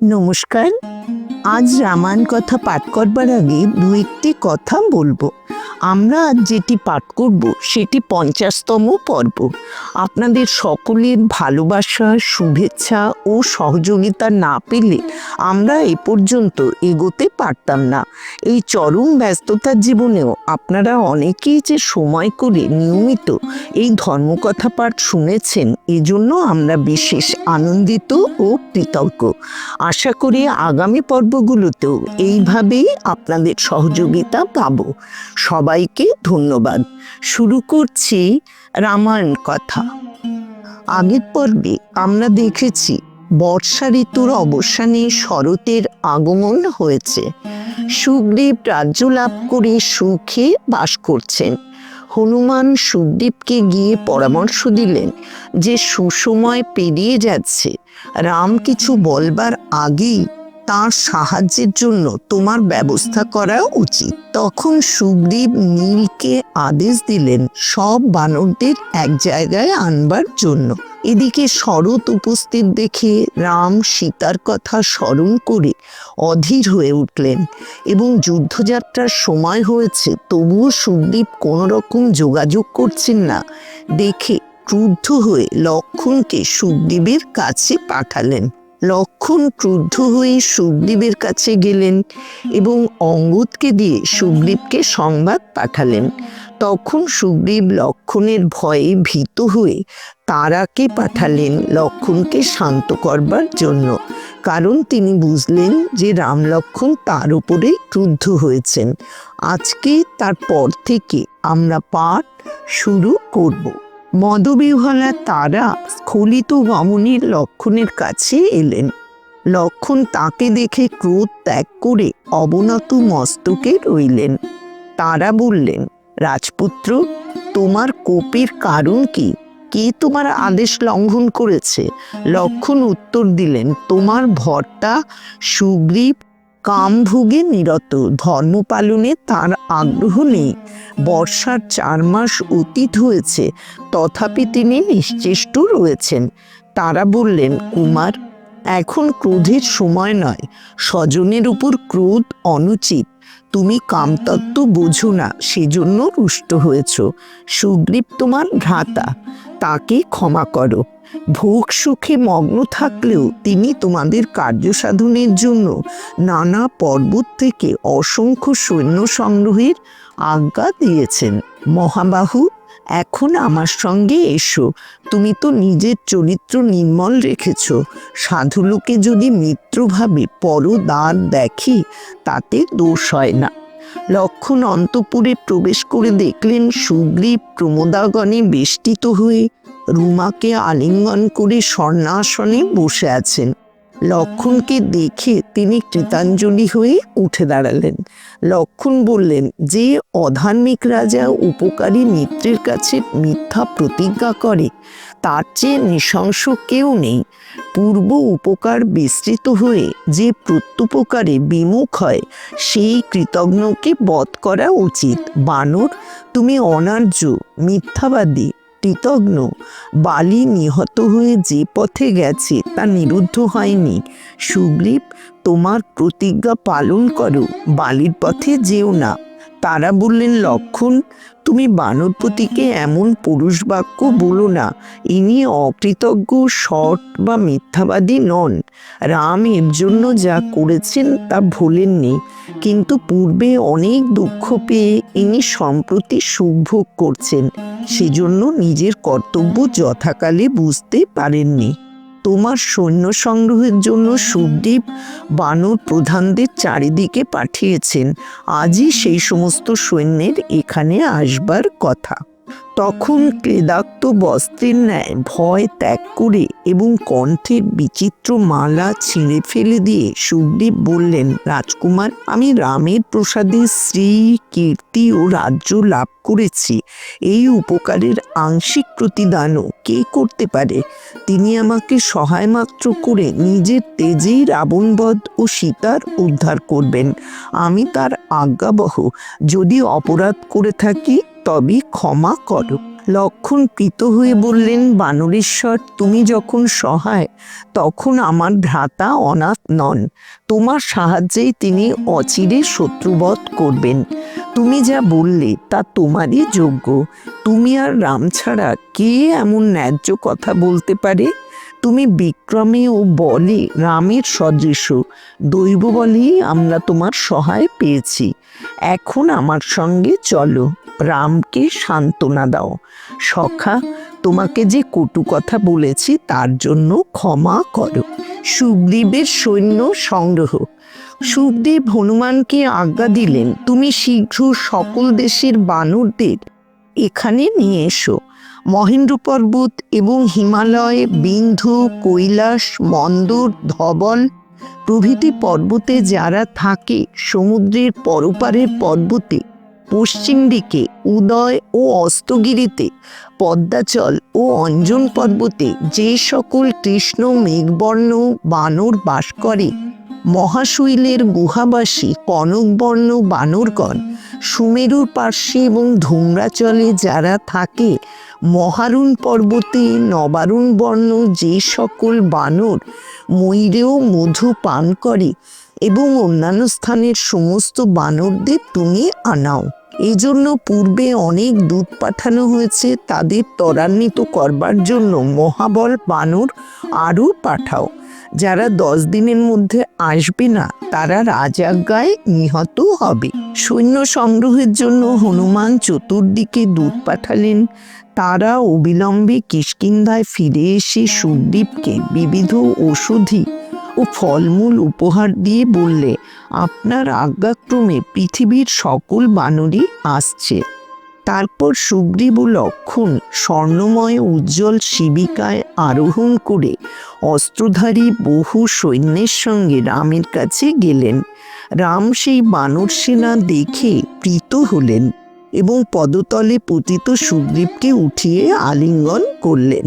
নমস্কার। আজ রামায়ণ কথা পাঠ করবার আগে দু একটি কথা বলব। আমরা যেটি পাঠ করব, সেটি পঞ্চাশতম পর্ব। আপনাদের সকলের ভালোবাসা, শুভেচ্ছা ও সহযোগিতা না পেলে আমরা এ পর্যন্ত এগোতে পারতাম না। এই চরম ব্যস্ততার জীবনেও আপনারা অনেকেই যে সময় করে নিয়মিত এই ধর্মকথা পাঠ শুনেছেন, এজন্য আমরা বিশেষ আনন্দিত ও কৃতজ্ঞ। আশা করি আগামী পর্বগুলোতেও এইভাবেই আপনাদের সহযোগিতা পাব। সবাইকে ধন্যবাদ। শুরু করছি রামায়ণ কথা। আগের পর্বে আমরা দেখেছি, বর্ষা ঋতুর অবসানে শরতের আগমন হয়েছে। সুগ্রীব রাজ্য লাভ করে সুখে বাস করছেন। হনুমান সুগ্রীবকে গিয়ে পরামর্শ দিলেন যে সুসময় পেরিয়ে যাচ্ছে। রাম কিছু বলবার আগেই তার সাহায্যের জন্য তোমার ব্যবস্থা করা উচিত। তখন সুগ্রীব নীলকে আদেশ দিলেন সব বানরদের এক জায়গায় আনবার জন্য। এদিকে শরৎ উপস্থিত দেখে রাম সীতার কথা স্মরণ করে অধীর হয়ে উঠলেন এবং যুদ্ধযাত্রার সময় হয়েছে, তবুও সুগ্রীব কোনো রকম যোগাযোগ করছেন না। দেখে ক্রুদ্ধ হয়ে লক্ষণকে সুগ্রীবের কাছে পাঠালেন। লক্ষণ ক্রুদ্ধ হয়ে সুগ্রীবের কাছে গেলেন এবং অঙ্গদকে দিয়ে সুগ্রীবকে সংবাদ পাঠালেন। তখন সুগ্রীব লক্ষণের ভয়ে ভীত হয়ে তারাকে পাঠালেন লক্ষণকে শান্ত করবার জন্য। কারণ তিনি বুঝলেন যে রাম লক্ষণ তার উপরে ক্রুদ্ধ হয়েছেন। আজকে তারপর থেকে আমরা পাঠ শুরু করব। মদবিহলা তারা স্খলিত গমনের লক্ষণের কাছে এলেন। লক্ষণ তাকে দেখে ক্রোধ ত্যাগ করে অবনত মস্তকে রইলেন। তারা বললেন, রাজপুত্র, তোমার কোপের কারণ কি? কে তোমার আদেশ লঙ্ঘন করেছে? লক্ষণ উত্তর দিলেন, তোমার ভর্তা সুগ্রীব কামভোগে নিরত। ধর্ম পালনে তার আগ্রহ নেই। বর্ষার চার মাস অতীত হয়েছে, তথাপি তিনি নিশ্চেষ্ট রয়েছেন। তারা বললেন, কুমার, এখন ক্রোধের সময় নয়। স্বজনের উপর ক্রোধ অনুচিত। তুমি কামতত্ত্ব বোঝো না, সেজন্য রুষ্ট হয়েছ। সুগ্রীব তোমার ভ্রাতা। তাকে ক্ষমা করো। ভোগ সুখে মগ্ন থাকলেও তিনি তোমাদের কার্য সাধনের জন্য নানা পর্বত থেকে অসংখ্য সৈন্য সংগ্রহের আজ্ঞা দিয়েছেন। মহাবাহু, এখন আমার সঙ্গে এসো। তুমি তো নিজের চরিত্র নির্মল রেখেছ। সাধুলোকে যদি মিত্রভাবে পরদার দেখি, তাতে দোষ হয় না। লক্ষণ অন্তপুরে প্রবেশ করে দেখলেন সুগ্রীব প্রমোদাগণে বেষ্টিত হয়ে রুমাকে আলিঙ্গন করে স্বর্ণাসনে বসে আছেন। লক্ষণকে দেখে তিনি কৃতাঞ্জলি হয়ে উঠে দাঁড়ালেন। লক্ষণ বললেন, যে অধার্মিক রাজা উপকারী মিত্রের কাছে মিথ্যা প্রতিজ্ঞা করে, তার চেয়ে নৃশংস কেউ নেই। পূর্ব উপকার বিস্তৃত হয়ে যে প্রত্যুপকারে বিমুখ হয়, সেই কৃতজ্ঞকে বধ করা উচিত। বানর, তুমি অনার্য, মিথ্যাবাদী কৃতজ্ঞ। বালি নিহত হয়ে যে পথে গেছে তা নিরুদ্ধ হয়নি। সুগ্রীব, তোমার প্রতিজ্ঞা পালন করো, বালির পথে যেও না। তারা বললেন, লক্ষণ তুমি বানরপতিকে এমন পুরুষ বাক্য বলো না। ইনি অকৃতজ্ঞ, সৎ বা মিথ্যাবাদী নন। রাম এর জন্য যা করেছেন তা ভোলেননি। কিন্তু পূর্বে অনেক দুঃখ পেয়ে ইনি সম্প্রতি সুখ ভোগ করছেন। সেজন্য নিজের কর্তব্য যথাকালে বুঝতে পারেননি। তোমার সৈন্য সংগ্রহের জন্য সুখদীপ বানর প্রধানদের চারিদিকে পাঠিয়েছেন। আজই সেই সমস্ত সৈন্যের এখানে আসবার কথা। তখন ক্লেদাক্ত বস্ত্রের ন্যায় ভয় ত্যাগ করে এবং কণ্ঠের বিচিত্র মালা ছিঁড়ে ফেলে দিয়ে সুখদেব বললেন, রাজকুমার, আমি রামের প্রসাদে শ্রী, কীর্তি ও রাজ্য লাভ করেছি। এই উপকারের আংশিক প্রতিদানও কে করতে পারে? তিনি আমাকে সহায় মাত্র করে নিজের তেজেই রাবণবধ ও সীতার উদ্ধার করবেন। আমি তার আজ্ঞাবহ। যদি অপরাধ করে থাকি তবে ক্ষমা করো। লক্ষণ প্রীত হয়ে বললেন, বানরেশ্বর, তুমি যখন সহায়, তখন আমার ভ্রাতা অনাথ নন। তোমার সাহায্যেই তিনি অচিরে শত্রুবধ করবেন। তুমি যা বললে, তা তোমারই যোগ্য। তুমি আর রাম ছাড়া কে এমন ন্যায্য কথা বলতে পারে? তুমি বিক্রমে ও বলে রামের সদৃশ। দৈব বলেই আমরা তোমার সহায় পেয়েছি। এখন আমার সঙ্গে চলো। রামকে সান্ত্বনা দাও। সখা, তোমাকে যে কটু কথা বলেছি তার জন্য ক্ষমা করো। সুগ্রীবের সৈন্য সংগ্রহ। সুখদেব হনুমানকে আজ্ঞা দিলেন, তুমি শীঘ্র সকল দেশের বানরদের এখানে নিয়ে এসো। মহেন্দ্র পর্বত এবং হিমালয় বিন্ধু কৈলাস, মন্দর, ধবল প্রভৃতি পর্বতে যারা থাকে, সমুদ্রের পরপারের পর্বতে পশ্চিম দিকে উদয় ও অস্তগিরিতে, পদ্মাচল ও অঞ্জন পর্বতে যে সকল কৃষ্ণ মেঘবর্ণ বানর বাস করে, মহাশৈলের গুহাবাসী কনকবর্ণ বানরগণ, সুমেরুর পার্শ্বে এবং ধুম্রাচলে যারা থাকে, মহারুণ পর্বতে নবারুণ বর্ণ যে সকল বানর ময়ূরেও মধু পান করে এবং অন্যান্য স্থানের সমস্ত বানরদের তুমি আনাও। এজন্য পূর্বে অনেক দূত পাঠানো হয়েছে, তাদের ত্বরান্বিত করবার জন্য মহাবল বানর আরও পাঠাও। যারা দশ দিনের মধ্যে আসবে না, তারা রাজাজ্ঞায় নিহত হবে। সৈন্য সংগ্রহের জন্য হনুমান চতুর্দিকে দূত পাঠালেন। তারা অবিলম্বে কিষ্কিন্ধায় ফিরে এসে সুখদ্বীপকে বিবিধ ওষুধি ও ফলমূল উপহার দিয়ে বললে, আপনার আজ্ঞাক্রমে পৃথিবীর সকল বানরই আসছে। তারপর সুগ্রীব লক্ষণ স্বর্ণময় উজ্জ্বল শিবিকায় আরোহণ করে অস্ত্রধারী বহু সৈন্যের সঙ্গে রামের কাছে গেলেন। রাম সেই বানর সেনা দেখে প্রীত হলেন এবং পদতলে পতিত সুগ্রীবকে উঠিয়ে আলিঙ্গন করলেন।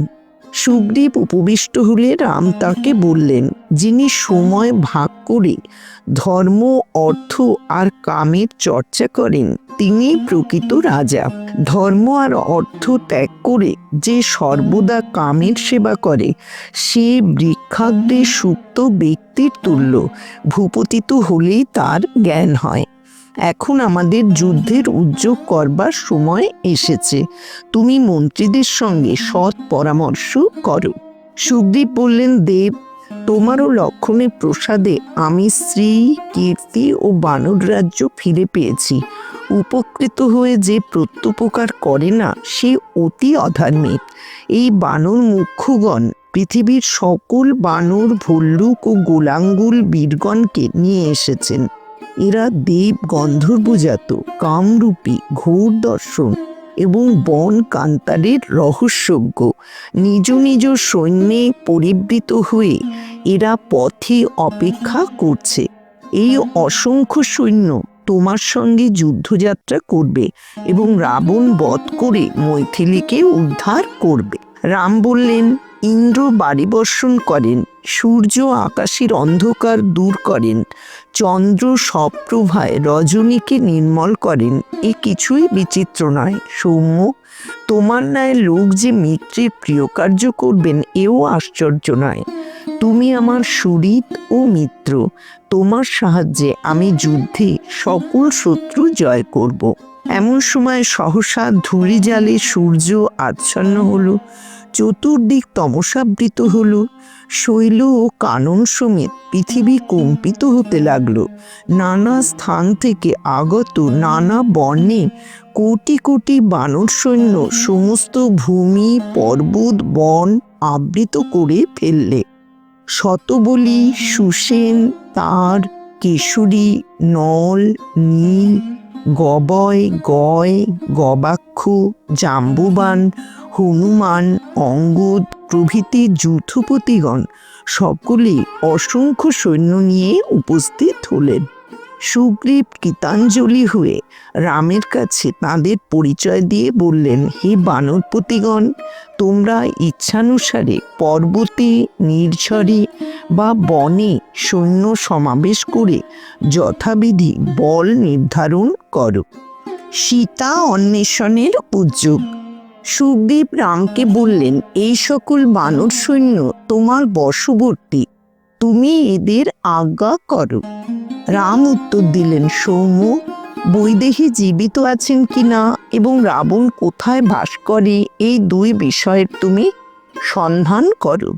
সুগ্রীব উপবিষ্ট হলে রাম তাকে বললেন, যিনি সময় ভাগ করে ধর্ম, অর্থ আর কামের চর্চা করেন, তিনি প্রকৃত রাজা। ধর্ম আর অর্থ ত্যাগ করে যে সর্বদা কামের সেবা করে, সে বৃক্ষাগ্রে সুপ্ত ব্যক্তির তুল্য, ভূপতিত হলেই তার জ্ঞান হয়। এখন আমাদের যুদ্ধের উদ্যোগ করবার সময় এসেছে। তুমি মন্ত্রীদের সঙ্গে সৎ পরামর্শ করো। সুগ্রীব বললেন, দেব, তোমারও লক্ষণের প্রসাদে আমি স্ত্রী কীর্তি ও বানর রাজ্য ফিরে পেয়েছি। উপকৃত হয়ে যে প্রত্যুপকার করে না, সে অতি অধার্মিক এই বানর মুখ্যগণ, পৃথিবীর সকল বানর, ভল্লুক ও গোলাঙ্গুল বীরগণকে নিয়ে এসেছেন। এরা দেব গন্ধর্বজাত, কামরূপী, ঘোর দর্শন এবং বন কান্তারের রহস্যজ্ঞ। নিজ নিজ সৈন্যে পরিবৃত হয়ে এরা পথে অপেক্ষা করছে। এই অসংখ্য সৈন্য তোমার সঙ্গে যুদ্ধযাত্রা করবে এবং রাবণ বধ করে মৈথিলীকে উদ্ধার করবে। রাম বললেন, ইন্দ্র বাড়ি বর্ষণ করেন। সূর্য আকাশের অন্ধকার দূর করেন। চন্দ্র সপ্রভায় রজনীকে নির্মল করেন। এ কিছুই বিচিত্র নয়। সৌম্য, তোমার ন্যায় লোক যে মিত্রের প্রিয় কার্য করবেন, এও আশ্চর্য নয়। তুমি আমার সুরিত ও মিত্র। তোমার সাহায্যে আমি যুদ্ধে সকল শত্রু জয় করব। এমন সময় সহসা ধূলি জালে সূর্য আচ্ছন্ন হলো। চতুর্দিক তমসাবৃত হল। শৈল ও কানন সমেত পৃথিবী কম্পিত হতে লাগল। নানা স্থান থেকে আগত নানা বর্ণে কোটি কোটি বানর সৈন্য সমস্ত ভূমি, পর্বত, বন আবৃত করে ফেললে। শতবলী, সুসেন, তার, কেশরী, নল, নীল, গবয়, গয়, গবাক্ষ, জাম্বুবান হনুমান, অঙ্গদ, প্রভৃতি যুথপতিগণ সকলে অসংখ্য সৈন্য নিয়ে উপস্থিত হলেন। সুগ্রীব কৃতাঞ্জলি হয়ে রামের কাছে তাদের পরিচয় দিয়ে বললেন, হে বানরপতিগণ, তোমরা ইচ্ছানুসারে পর্বতে, নির্ঝরে বা বনে সৈন্য সমাবেশ করে যথাবিধি বল নির্ধারণ করো। সীতা অন্বেষণের উদ্যোগ সুখদেব রামকে বললেন, এই সকল বানর সৈন্য তোমার বশবর্তী, তুমি এদের আজ্ঞা করো। রাম উত্তর দিলেন সৌম্য বৈদেহী জীবিত আছেন কিনা এবং রাবণ কোথায় বাস করে, এই দুই বিষয়ের তুমি সন্ধান করো।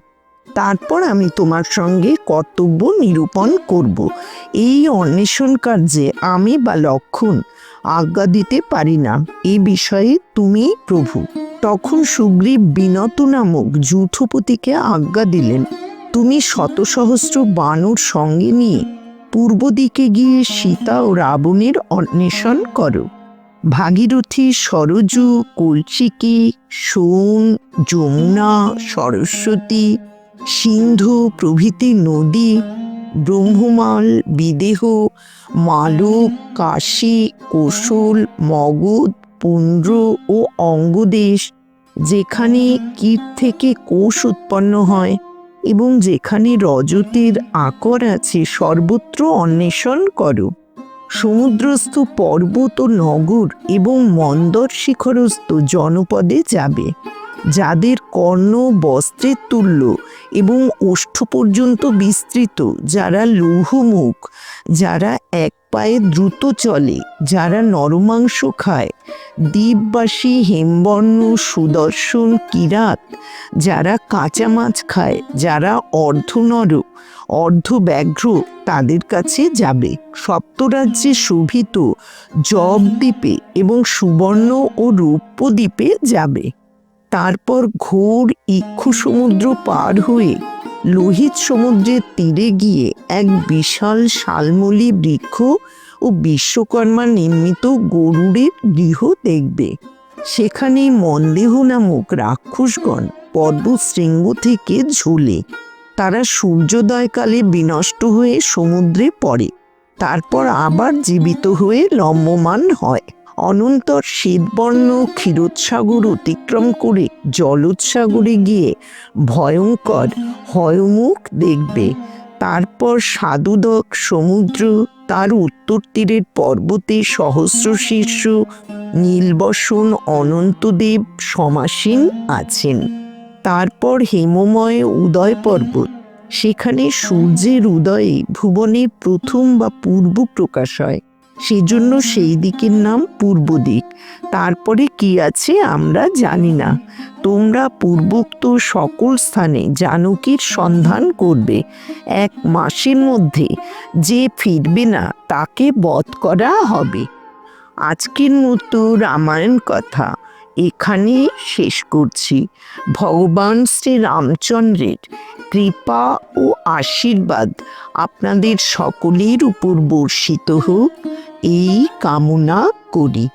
তারপর আমি তোমার সঙ্গে কর্তব্য নিরূপণ করব। এই অন্বেষণ কার্যে আমি বা লক্ষণ আজ্ঞা দিতে পারি না। এই বিষয়ে তুমি প্রভু তখন সুগ্রীব বিনত নামক যূথপতিকে আজ্ঞা দিলেন, তুমি শত সহস্র বানর সঙ্গে নিয়ে পূর্ব দিকে গিয়ে সীতা ও রাবণের অন্বেষণ করো। ভাগীরথী সরজু কলচিকি সোন যমুনা, সরস্বতী, সিন্ধু প্রভৃতি নদী, ব্রহ্মমাল, বিদেহ, মালুক, কাশী, কোশল, মগধ পুন্ড্র ও অঙ্গদেশ যেখানে কীট থেকে কোষ উৎপন্ন হয় এবং যেখানে রজতের আকর আছে, সর্বত্র অন্বেষণ করো। সমুদ্রস্থ পর্বত ও নগর এবং মন্দর শিখরস্থ জনপদে যাবে। যাদের কর্ণ বস্ত্রের তুল্য এবং ওষ্ঠ পর্যন্ত বিস্তৃত, যারা লৌহমুখ, যারা এক পায়ে দ্রুত চলে, যারা নরমাংস খায়, দ্বীপবাসী, হেমবর্ণ, সুদর্শন, কিরাত, যারা কাঁচা মাছ খায়, যারা অর্ধনর অর্ধ ব্যাঘ্র তাদের কাছে যাবে। সপ্তরাজ্যে শোভিত জব দ্বীপে এবং সুবর্ণ ও রৌপ্য দ্বীপে যাবে। তারপর ঘোর ইক্ষু সমুদ্র পার হয়ে লোহিত সমুদ্রের তীরে গিয়ে এক বিশাল শালমলি বৃক্ষ ও বিশ্বকর্মা নির্মিত গরুড়ের গৃহ দেখবে। সেখানে মন্দেহ নামক রাক্ষসগণ পর্বত শৃঙ্গ থেকে ঝুলে। তারা সূর্যোদয়কালে বিনষ্ট হয়ে সমুদ্রে পড়ে। তারপর আবার জীবিত হয়ে লম্বমান হয়। অনন্তর শীতবর্ণ ক্ষীরোৎসাগর অতিক্রম করে জলোৎসাগরে গিয়ে ভয়ঙ্কর হয়মুখ দেখবে। তারপর সাধুদক সমুদ্র তার উত্তর তীরের পর্বতে সহস্র শীর্ষ নীলবসন অনন্তদেব সমাসীন আছেন। তারপর হেমময় উদয় পর্বত। সেখানে সূর্যের উদয়ে ভুবনে প্রথম বা পূর্ব প্রকাশ হয়। সেজন্য সেই দিকের নাম পূর্ব দিক। তারপরে কি আছে আমরা জানি না। তোমরা পূর্বোক্ত সকল স্থানে জানকীর সন্ধান করবে। এক মাসের মধ্যে যে ফিরবে না, তাকে বধ করা হবে। আজকের মতো রামায়ণ কথা এখানে শেষ করছি। ভগবান শ্রী রামচন্দ্রের কৃপা ও আশীর্বাদ আপনাদের সকলের উপর বর্ষিত হোক। এই কামনা করি।